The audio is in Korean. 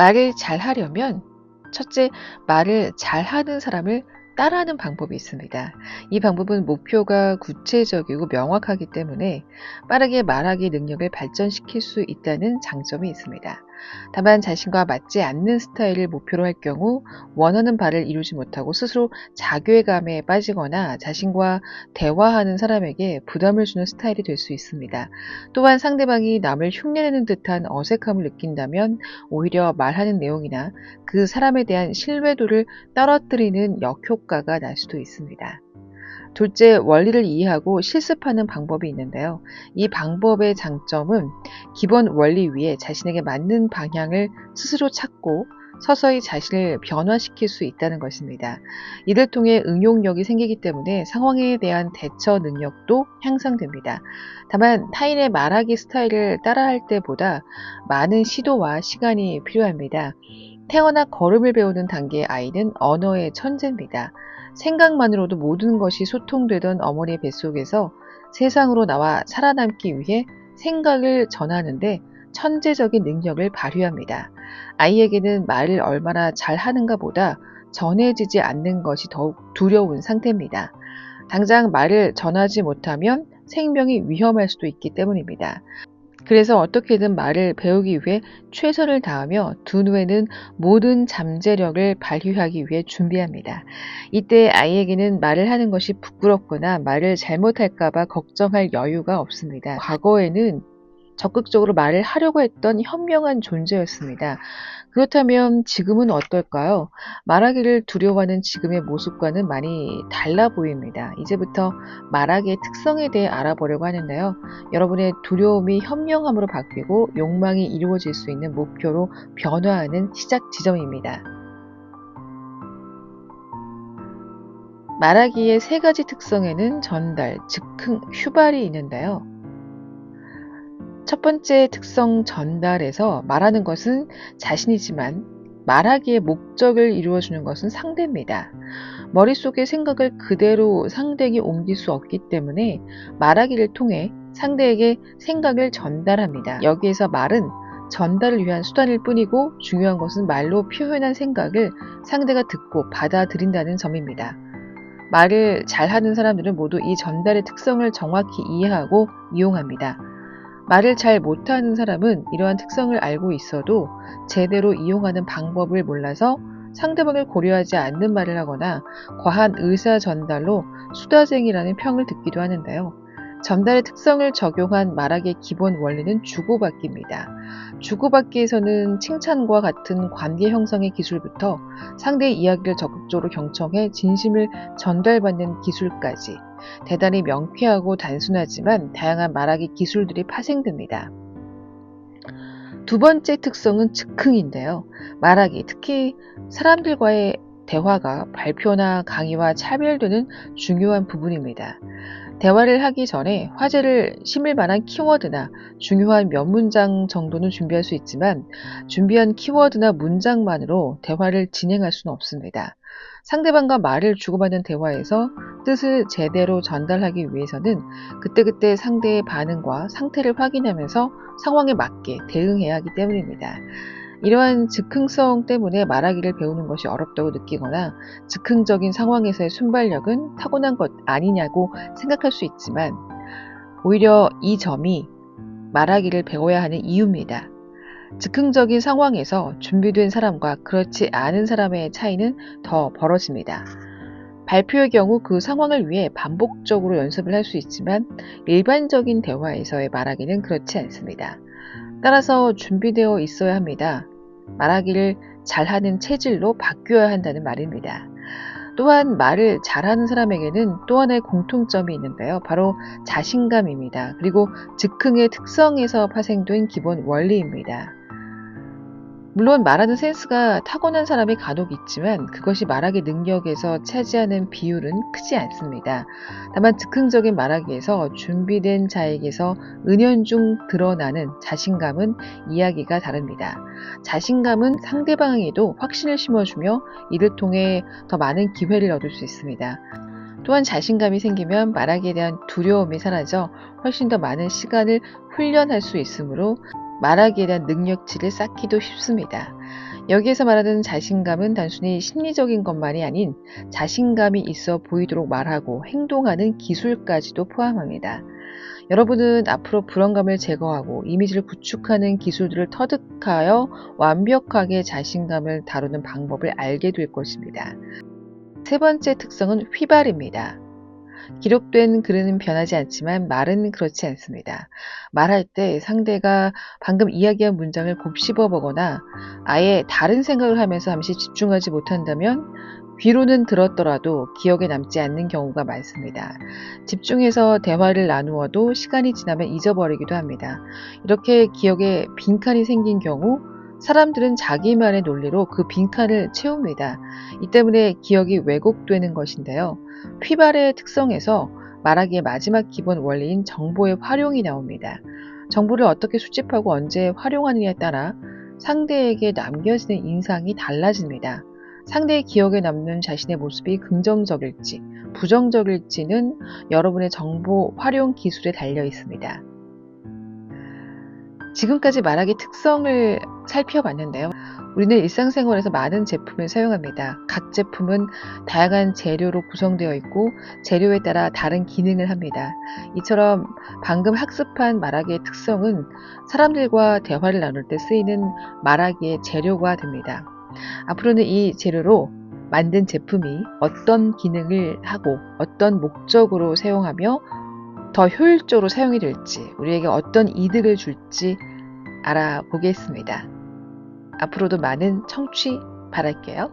말을 잘 하려면 첫째, 말을 잘 하는 사람을 따라하는 방법이 있습니다. 이 방법은 목표가 구체적이고 명확하기 때문에 빠르게 말하기 능력을 발전시킬 수 있다는 장점이 있습니다. 다만 자신과 맞지 않는 스타일을 목표로 할 경우 원하는 바를 이루지 못하고 스스로 자괴감에 빠지거나 자신과 대화하는 사람에게 부담을 주는 스타일이 될 수 있습니다. 또한 상대방이 남을 흉내내는 듯한 어색함을 느낀다면 오히려 말하는 내용이나 그 사람에 대한 신뢰도를 떨어뜨리는 역효과가 날 수도 있습니다. 둘째, 원리를 이해하고 실습하는 방법이 있는데요. 이 방법의 장점은 기본 원리 위에 자신에게 맞는 방향을 스스로 찾고 서서히 자신을 변화시킬 수 있다는 것입니다. 이를 통해 응용력이 생기기 때문에 상황에 대한 대처 능력도 향상됩니다. 다만 타인의 말하기 스타일을 따라할 때보다 많은 시도와 시간이 필요합니다. 태어나 걸음을 배우는 단계의 아이는 언어의 천재입니다. 생각만으로도 모든 것이 소통되던 어머니의 뱃속에서 세상으로 나와 살아남기 위해 생각을 전하는데 천재적인 능력을 발휘합니다. 아이에게는 말을 얼마나 잘 하는가 보다 전해지지 않는 것이 더욱 두려운 상태입니다. 당장 말을 전하지 못하면 생명이 위험할 수도 있기 때문입니다. 그래서 어떻게든 말을 배우기 위해 최선을 다하며 두 눈에는 모든 잠재력을 발휘하기 위해 준비합니다. 이때 아이에게는 말을 하는 것이 부끄럽거나 말을 잘못할까봐 걱정할 여유가 없습니다. 과거에는 적극적으로 말을 하려고 했던 현명한 존재였습니다. 그렇다면 지금은 어떨까요? 말하기를 두려워하는 지금의 모습과는 많이 달라 보입니다. 이제부터 말하기의 특성에 대해 알아보려고 하는데요. 여러분의 두려움이 현명함으로 바뀌고 욕망이 이루어질 수 있는 목표로 변화하는 시작 지점입니다. 말하기의 세 가지 특성에는 전달, 즉흥, 휴발이 있는데요. 첫 번째 특성 전달에서 말하는 것은 자신이지만 말하기의 목적을 이루어주는 것은 상대입니다. 머릿속의 생각을 그대로 상대에게 옮길 수 없기 때문에 말하기를 통해 상대에게 생각을 전달합니다. 여기에서 말은 전달을 위한 수단일 뿐이고 중요한 것은 말로 표현한 생각을 상대가 듣고 받아들인다는 점입니다. 말을 잘하는 사람들은 모두 이 전달의 특성을 정확히 이해하고 이용합니다. 말을 잘 못하는 사람은 이러한 특성을 알고 있어도 제대로 이용하는 방법을 몰라서 상대방을 고려하지 않는 말을 하거나 과한 의사 전달로 수다쟁이라는 평을 듣기도 하는데요. 전달의 특성을 적용한 말하기의 기본 원리는 주고받기입니다. 주고받기에서는 칭찬과 같은 관계 형성의 기술부터 상대의 이야기를 적극적으로 경청해 진심을 전달받는 기술까지 대단히 명쾌하고 단순하지만 다양한 말하기 기술들이 파생됩니다. 두 번째 특성은 즉흥인데요. 말하기, 특히 사람들과의 대화가 발표나 강의와 차별되는 중요한 부분입니다. 대화를 하기 전에 화제를 심을 만한 키워드나 중요한 몇 문장 정도는 준비할 수 있지만 준비한 키워드나 문장만으로 대화를 진행할 수는 없습니다. 상대방과 말을 주고받는 대화에서 뜻을 제대로 전달하기 위해서는 그때그때 상대의 반응과 상태를 확인하면서 상황에 맞게 대응해야 하기 때문입니다. 이러한 즉흥성 때문에 말하기를 배우는 것이 어렵다고 느끼거나 즉흥적인 상황에서의 순발력은 타고난 것 아니냐고 생각할 수 있지만 오히려 이 점이 말하기를 배워야 하는 이유입니다. 즉흥적인 상황에서 준비된 사람과 그렇지 않은 사람의 차이는 더 벌어집니다. 발표의 경우 그 상황을 위해 반복적으로 연습을 할 수 있지만 일반적인 대화에서의 말하기는 그렇지 않습니다. 따라서 준비되어 있어야 합니다. 말하기를 잘하는 체질로 바뀌어야 한다는 말입니다. 또한 말을 잘하는 사람에게는 또 하나의 공통점이 있는데요. 바로 자신감입니다. 그리고 즉흥의 특성에서 파생된 기본 원리입니다. 물론 말하는 센스가 타고난 사람이 간혹 있지만 그것이 말하기 능력에서 차지하는 비율은 크지 않습니다. 다만 즉흥적인 말하기에서 준비된 자에게서 은연중 드러나는 자신감은 이야기가 다릅니다. 자신감은 상대방에게도 확신을 심어주며 이를 통해 더 많은 기회를 얻을 수 있습니다. 또한 자신감이 생기면 말하기에 대한 두려움이 사라져 훨씬 더 많은 시간을 훈련할 수 있으므로 말하기에 대한 능력치를 쌓기도 쉽습니다. 여기에서 말하는 자신감은 단순히 심리적인 것만이 아닌 자신감이 있어 보이도록 말하고 행동하는 기술까지도 포함합니다. 여러분은 앞으로 불안감을 제거하고 이미지를 구축하는 기술들을 터득하여 완벽하게 자신감을 다루는 방법을 알게 될 것입니다. 세 번째 특성은 휘발입니다. 기록된 글은 변하지 않지만 말은 그렇지 않습니다. 말할 때 상대가 방금 이야기한 문장을 곱씹어 보거나 아예 다른 생각을 하면서 잠시 집중하지 못한다면 귀로는 들었더라도 기억에 남지 않는 경우가 많습니다. 집중해서 대화를 나누어도 시간이 지나면 잊어버리기도 합니다. 이렇게 기억에 빈칸이 생긴 경우 사람들은 자기만의 논리로 그 빈칸을 채웁니다. 이 때문에 기억이 왜곡되는 것인데요. 휘발의 특성에서 말하기의 마지막 기본 원리인 정보의 활용이 나옵니다. 정보를 어떻게 수집하고 언제 활용하느냐에 따라 상대에게 남겨지는 인상이 달라집니다. 상대의 기억에 남는 자신의 모습이 긍정적일지 부정적일지는 여러분의 정보 활용 기술에 달려 있습니다. 지금까지 말하기 특성을 살펴봤는데요. 우리는 일상생활에서 많은 제품을 사용합니다. 각 제품은 다양한 재료로 구성되어 있고 재료에 따라 다른 기능을 합니다. 이처럼 방금 학습한 말하기의 특성은 사람들과 대화를 나눌 때 쓰이는 말하기의 재료가 됩니다. 앞으로는 이 재료로 만든 제품이 어떤 기능을 하고 어떤 목적으로 사용하며 더 효율적으로 사용이 될지 우리에게 어떤 이득을 줄지 알아보겠습니다. 앞으로도 많은 청취 바랄게요.